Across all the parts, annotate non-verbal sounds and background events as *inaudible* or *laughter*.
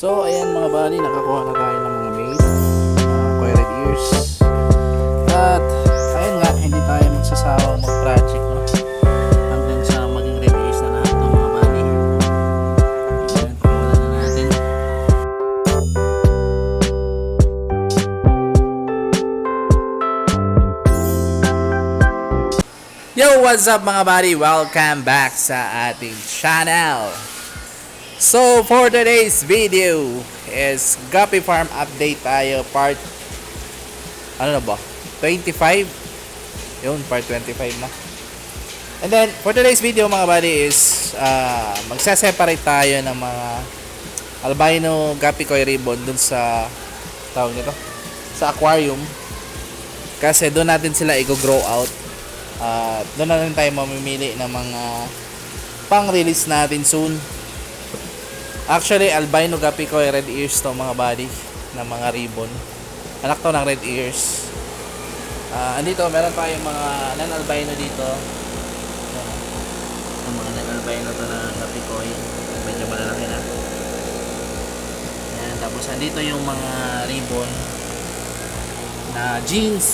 So, ayan mga bali, nakakuha na tayo ng mga mail. Uh, Red Ears. At, ayun nga, hindi tayo magsasawang mag-project, no? Hanggang sa maging Red Ears na lahat ng mga bali. Ayan, kumuha na natin. Yo, what's up mga buddy? Welcome back sa ating channel. So, for today's video is Guppy Farm update tayo part ano ba? 25? Yun, part 25 na. And then, for today's video mga buddy is uh, magsa-separate tayo ng mga albino Guppy Koi ribbon dun sa tawag nito sa aquarium kasi doon natin sila i-grow out at doon na rin tayo mamimili ng mga pang-release natin soon. Actually, albino gapi ko red ears to mga body ng mga ribbon. Anak to ng red ears. Ah, andito meron tayong mga non-albino dito. Ang mga non-albino to na gapi ko medyo malalaki na. Ayan, tapos andito yung mga ribbon na jeans.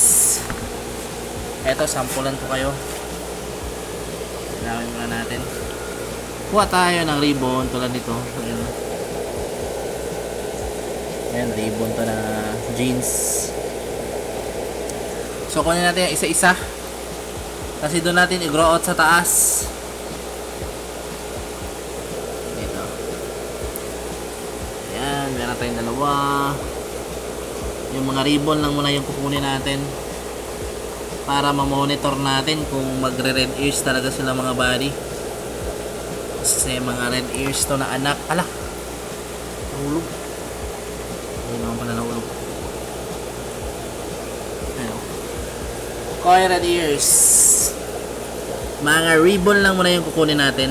Eto, sampulan ko kayo. Ilawin muna natin. Kuha tayo ng ribbon tulad nito. Ayan. Ayan, ribbon to na jeans. So, kunin natin yung isa-isa. Kasi doon natin i-grow out sa taas. Dito. Ayan, meron tayong dalawa. Yung mga ribbon lang muna yung kukunin natin para ma-monitor natin kung magre-red ears talaga sila mga body. Kasi mga red ears to na anak. Ala! Nahulog. Ayun naman pala nahulog. Ayun. Koi red ears. Mga ribbon lang muna yung kukunin natin.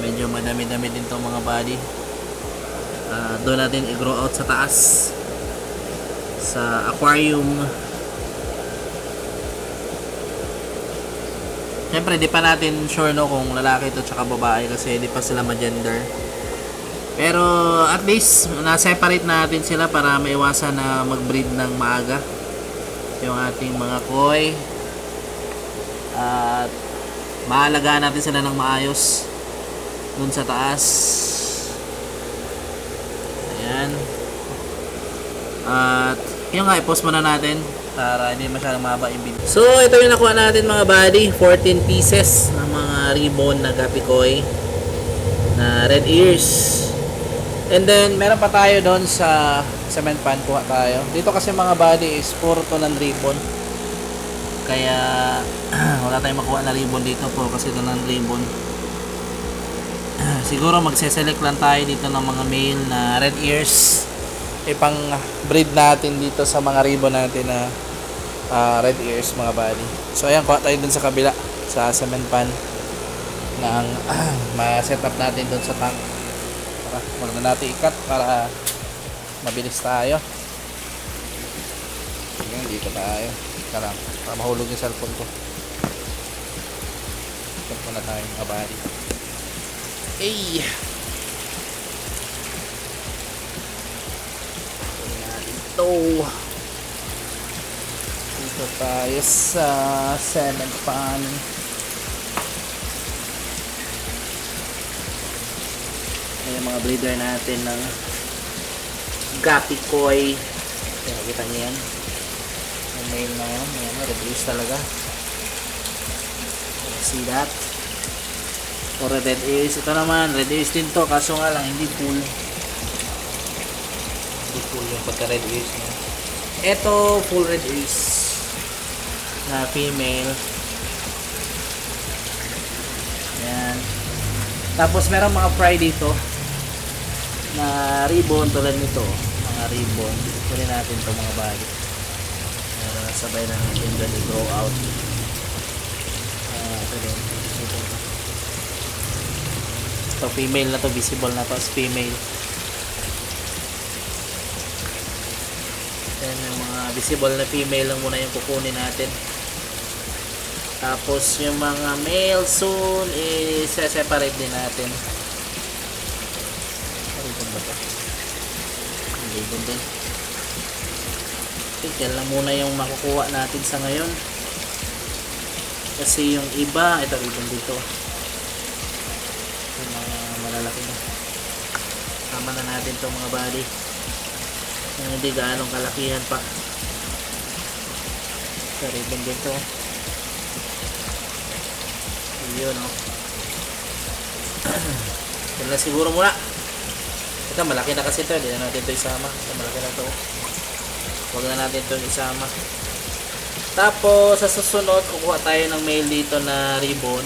Medyo madami-dami din to mga body. Ah, doon natin i-grow out sa taas sa aquarium Siyempre, di pa natin sure no kung lalaki to tsaka babae kasi di pa sila ma-gender. Pero at least na-separate natin sila para maiwasan na mag-breed ng maaga yung ating mga koi. At maalagaan natin sila ng maayos dun sa taas. Ayan. At yun nga, i-post muna natin para hindi masyadong mahaba yung video. So, ito yung nakuha natin mga buddy. 14 pieces ng mga ribbon na gapi koi na red ears. And then, meron pa tayo doon sa cement pan. Kuha tayo. Dito kasi mga buddy is puro to ng ribbon. Kaya, *clears throat* wala tayong makuha na ribbon dito. Puro kasi ito ng ribbon. *clears throat* Siguro magse-select lang tayo dito ng mga male na red ears ipang breed natin dito sa mga ribbon natin na uh, red ears mga buddy. So ayan, kuha tayo dun sa kabila sa cement pan na ang uh, ma-set up natin dun sa tank. Para wag na natin ikat para mabilis tayo. Ayan, dito tayo. Ika lang, para mahulog yung cellphone ko. Ikat muna tayo mga buddy. Hey! Ito dito tayo sa cement pan. Ayan yung mga breeder natin ng Gapi Koi. Ayan, kita niyo yan. Yung male na yan. Ayan, reduce talaga. See that? For red ears ito naman red ears din to. Kaso nga lang hindi full. Hindi full yung pagka red ears niya. Ito full red ears na female. Yan. Tapos meron mga fry dito na ribbon tulad nito. Mga ribbon. Kunin natin to mga bali. Uh, sabay na natin dyan i-grow out. Uh, ito din. Female na to. Visible na to as female. Yan yung mga visible na female lang muna yung kukunin natin. Tapos yung mga male soon is separate din natin. Ano ba to? Ang ribbon din. Okay, yan muna yung makukuha natin sa ngayon. Kasi yung iba, ito ribbon dito. Yung mga malalaki na. Tama na natin itong mga body. Yung hindi gaanong kalakihan pa. Ito ribbon dito. Yun, no? Yan lang siguro muna. Ito, malaki na kasi ito. Hindi na natin ito isama. Ito, malaki na ito. Huwag na natin ito isama. Tapos, sa susunod, kukuha tayo ng mail dito na ribbon.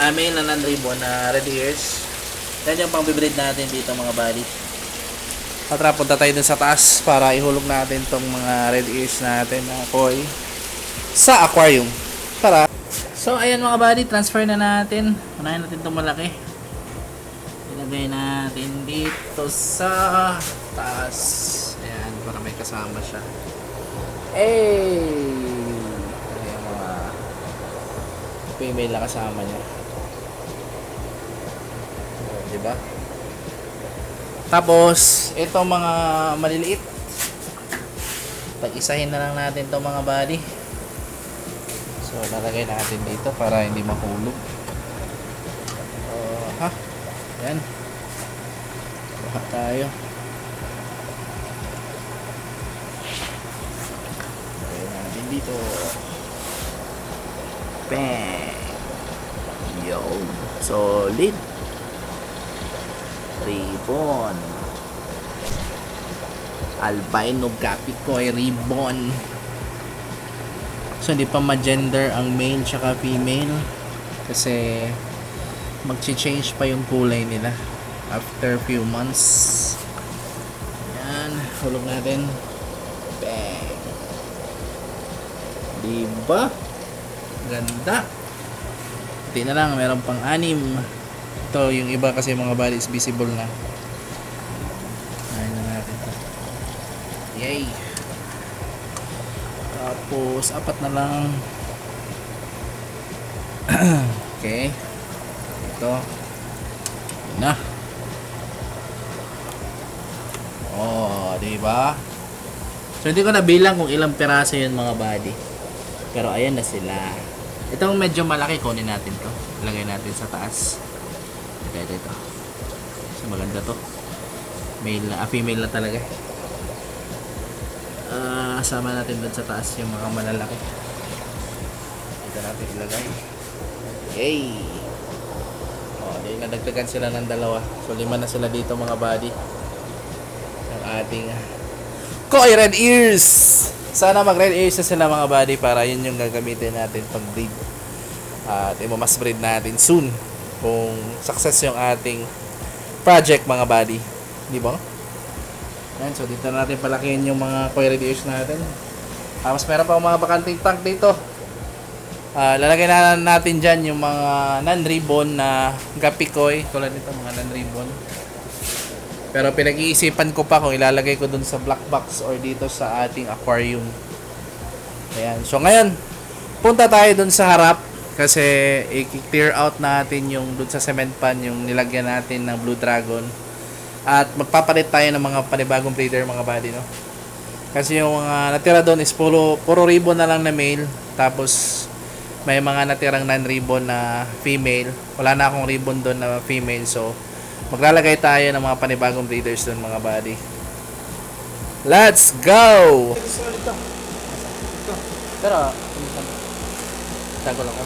Ah, mail na non-ribbon na red ears. Yan yung pang breed natin dito mga buddy. Tara, punta tayo dun sa taas para ihulog natin tong mga red ears natin na koi sa aquarium. Tara. So, ayan mga buddy, transfer na natin. Unahin natin itong malaki. Ilagay natin dito sa taas. Ayan, para may kasama siya. Hey! Ayan mga female na kasama niya. Oh, di ba? Tapos, ito mga maliliit. Pag-isahin na lang natin itong mga body. So, lalagay natin dito para hindi mahulog. Oh, ha? Yan. Kuha tayo. Lagay natin dito. Bang! Yo! Solid! Ribbon. Albino Gapicoy Ribbon. So, hindi pa ma-gender ang male tsaka female. Kasi, mag-change pa yung kulay nila after few months. Yan. Hulog natin. Bang. Diba? Ganda. Hindi na lang. Meron pang anim. Ito, yung iba kasi mga body is visible na. Ayun na natin to. Yay! Tapos, apat na lang. *clears throat* okay. Ito. Na. Oh, di ba? So, hindi ko nabilang kung ilang piraso yun mga body. Pero, ayan na sila. Itong medyo malaki, kunin natin to. Ilagay natin sa taas. Ito, ito, ito. So, maganda to. Male na, ah, female na talaga. Ah, sama natin doon sa taas yung mga malalaki. Dito natin ilagay. Yay! Oh, di nadagdagan sila ng dalawa. So, lima na sila dito mga body. Ang ating Koi Red Ears! Sana mag red ears na sila mga body para yun yung gagamitin natin pag breed. At imamas breed natin soon kung success yung ating project mga buddy. Di ba? Yan, so dito na natin palakihin yung mga koi red ears natin. Tapos meron pa mga bakanting tank dito. Ah, lalagay na natin dyan yung mga non-ribbon na gapi koi. Tulad nito mga non-ribbon. Pero pinag-iisipan ko pa kung ilalagay ko dun sa black box or dito sa ating aquarium. Ayan. So ngayon, punta tayo dun sa harap kasi i-clear out natin yung dun sa cement pan yung nilagyan natin ng Blue Dragon. At magpapalit tayo ng mga panibagong breeder mga buddy, no? Kasi yung mga natira doon is puro, puro ribbon na lang na male. Tapos may mga natirang non-ribbon na female. Wala na akong ribbon doon na female. So, maglalagay tayo ng mga panibagong breeders doon mga buddy. Let's go! Pero, tago lang.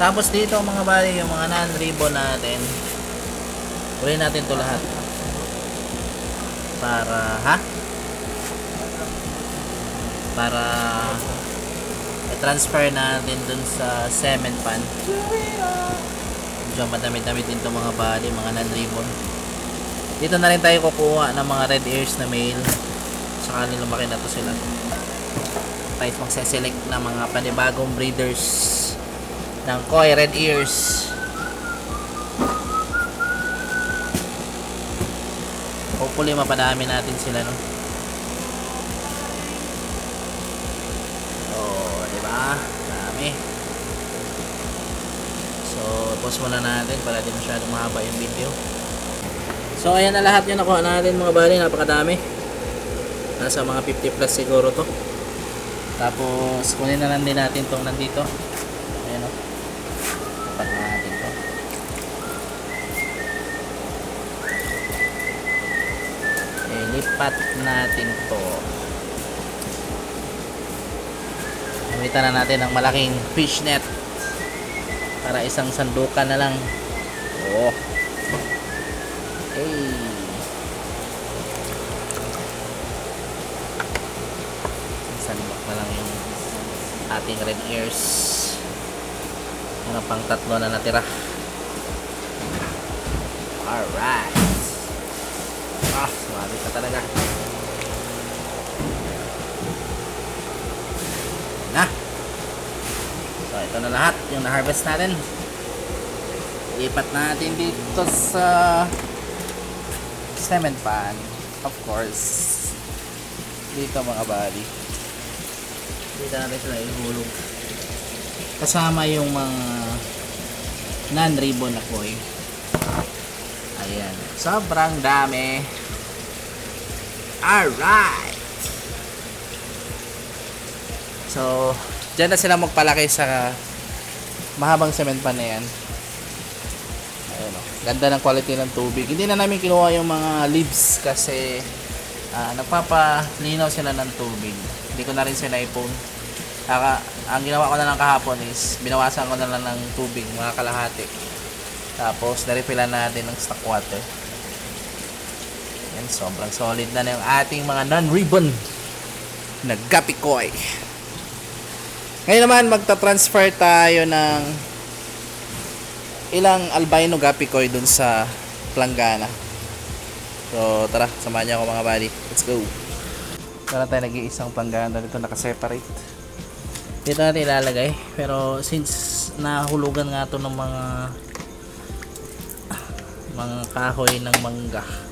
Tapos dito mga buddy, yung mga non-ribbon natin. Uli natin to lahat. Para, ha? Para i-transfer natin dun sa cement pan. Medyo madami-dami din itong mga body, mga non-ribbon. Dito na rin tayo kukuha ng mga red ears na male. Saka lumaki na to sila. Tayo magse-select ng mga panibagong breeders ng koi red ears. Hopefully mapadami natin sila no. Oh, di ba? Dami. So, pause muna natin para di masyadong mahaba yung video. So ayan na lahat yung nakuha natin mga bali, napakadami. Nasa mga 50 plus siguro to. Tapos kunin na lang din natin tong nandito. Eh, lipat natin to. Gamitan na natin ng malaking fishnet para isang sandukan na lang. Oh. Hey. Sandok na lang yung ating red ears. Mga pang tatlo na natira. Alright. Talaga. Na. So, ito na lahat yung na-harvest natin. Lipat natin dito sa cement pan. Of course. Dito mga buddy. Dito natin sila ihulog. Kasama yung mga non-ribbon na koi. Ayan. Sobrang dami. Alright. So, dyan na sila magpalaki sa mahabang cement pan na yan. Ayun, oh. Ganda ng quality ng tubig. Hindi na namin kinuha yung mga leaves kasi ah, nagpapalinaw sila ng tubig. Hindi ko na rin sila ipon. Saka, ang ginawa ko na lang kahapon is binawasan ko na lang ng tubig, mga kalahati. Tapos, narefilan natin ng stock water. Yan, sobrang solid na na yung ating mga non-ribbon na gapikoy. Ngayon naman, magta-transfer tayo ng ilang albino gapikoy dun sa planggana. So, tara, samahan niyo ako mga buddy. Let's go. Tara tayo nag-iisang planggana dito nakaseparate. Dito natin ilalagay. Pero since nahulugan nga to ng mga mga kahoy ng mangga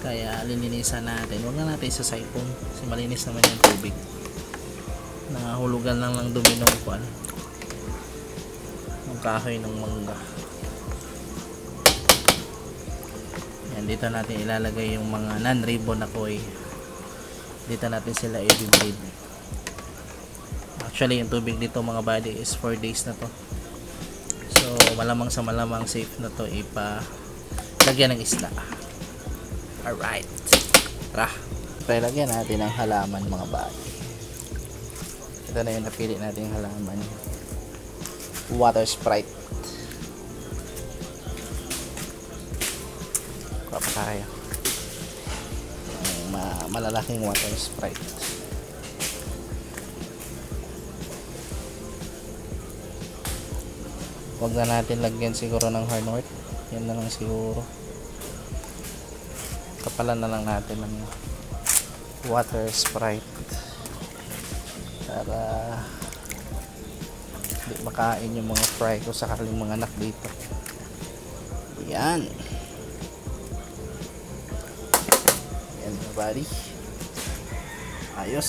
kaya lininisan natin. Huwag na natin sa siphon kasi malinis naman yung tubig. Nahulugan lang ng dumi ng kwan. Ng kahoy ng mangga. Yan dito natin ilalagay yung mga non-ribbon na koi. Dito natin sila i-bleed actually yung tubig dito mga body is 4 days na to. So malamang sa malamang safe na to ipa lagyan ng isda alright. Tara. Lagyan natin ng halaman mga body ito na yung napili natin halaman. Water sprite. Kuha pa tayo. Yung ma malalaking water sprite. Huwag na natin lagyan siguro ng hardware. Yan na lang siguro. Kapalan na lang natin ng water sprite. Para hindi makain yung mga fry ko sakaling mga anak dito. Yan. Yan buddy. Ayos.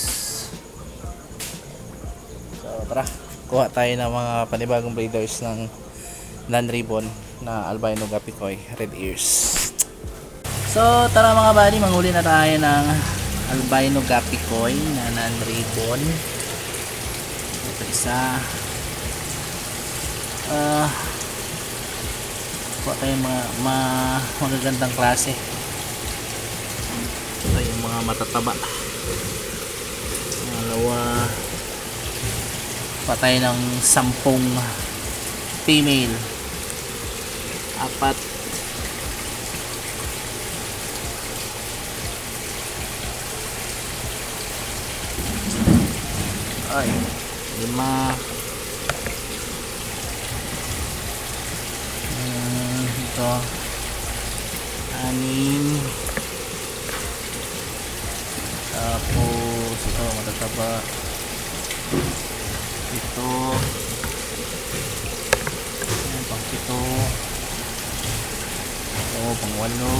So tara kuha tayo ng mga panibagong breeders ng non-ribbon na albino gapikoy red ears so tara mga buddy manghuli na tayo ng albino gapikoy na non-ribbon. Ito isa. Ah kuha tayo mga, mga magagandang klase. Ito yung mga matataba. Dalawa. Patay ng sampung female. Apat ay lima. Hmm, ito. Anim. Tapos ito matataba. Ito. Ayan, pang pito. Ito pang walo.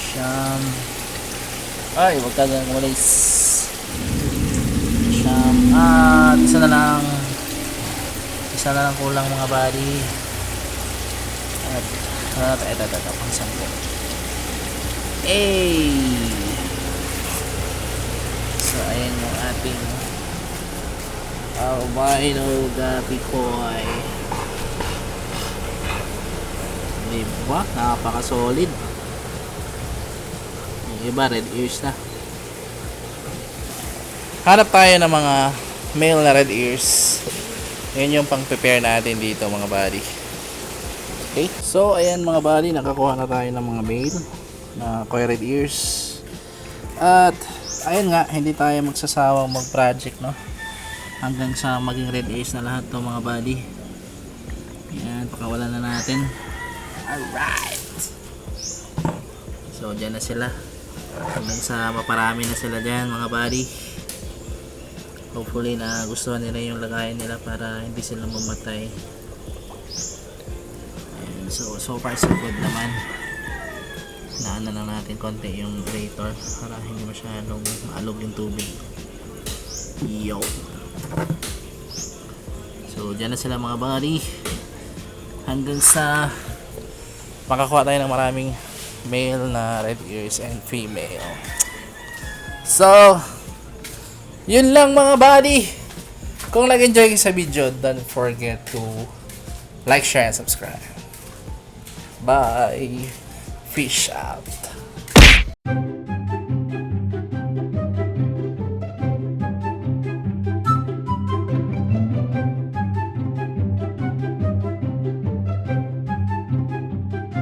Siyam. Ay wag ka walis siyam at isa na lang Isa na lang kulang mga buddy. At, at, eto, eto, eto, pang sampo. Hey! So, ayan yung ating albino gabi koi. Diba? Napaka-solid. Yung iba, red ears na. Hanap tayo ng mga male na red ears. Yan yung pang prepare natin dito mga buddy. Okay? So, ayan mga buddy, nakakuha na tayo ng mga male na koi red ears. At, ayun nga, hindi tayo magsasawang mag-project, no? Hanggang sa maging red ears na lahat to mga buddy. Yan, pakawalan na natin. Alright! So, dyan na sila. Hanggang sa maparami na sila dyan mga buddy. Hopefully na gustuhan nila yung lagayan nila para hindi sila mamatay. Ayan, so, so far so good naman. Naano lang natin konti yung aerator para hindi masyadong maalog yung tubig. Yo! So, dyan na sila mga buddy. Hanggang sa makakuha tayo ng maraming male na red ears and female. So, yun lang mga buddy. Kung nag-enjoy kayo sa video, don't forget to like, share, and subscribe. Bye. Fish out.